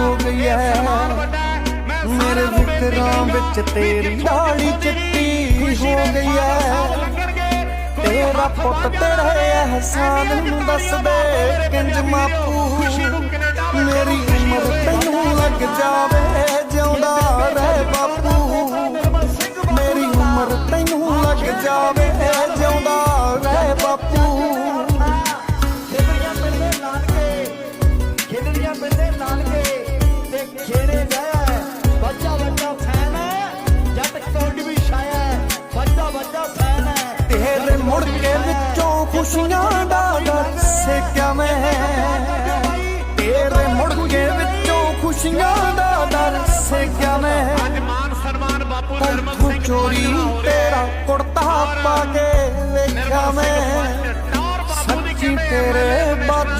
ਹੋ ਗਈ ਐ ਮੇਰੇ ਵਿਕਰਾਂ ਵਿੱਚ ਤੇਰੀ ਦਾੜੀ ਚਿੱਟੀ ਹੋ ਗਈ ਐ ਤੇਰਾ ਪੁੱਤ ਤੇਰੇ ਅਹਿਸਾਨ ਨੂੰ ਦੱਸ ਦੇ ਕਿੰਜ ਮਾਪੂ ਮੇਰੀ ਉਮਰ ਤੈਨੂੰ ਲੱਗ ਜਾਵੇ, ਜਿਉਂਦਾ ਰਹਿ ਬਾਪੂ। ਮੇਰੀ ਉਮਰ ਤੈਨੂੰ ਲੱਗ ਜਾਵੇ, ਜਿਉਂਦਾ ਰਹਿ ਬਾਪੂ। ਖੇਡੜੀਆਂ ਪਿੰਡੇ ਨਾਨਕੇ। ਤੇਰੇ ਮੁੜ ਕੇ ਵਿੱਚੋਂ ਖੁਸ਼ੀਆਂ ਦਾ ਦਰ ਸੇਕਿਆ ਮੈਂ ਤੇਰੇ ਮੁੜ ਕੇ ਵਿੱਚੋਂ ਖੁਸ਼ੀਆਂ ਦਾ ਦਰ ਸੇਕਿਆ ਮੈਂ ਅੱਜ ਮਾਨ ਸਨਮਾਨ ਬਾਪੂ ਨਿਰਮਲ ਸਿੰਘ ਚੋਰੀ ਤੇਰਾ ਕੁੜਤਾ ਪਾ ਕੇ ਵੇਖਿਆ ਮੈਂ। ਸੱਚੀ ਤੇਰੇ ਬਾਝੋਂ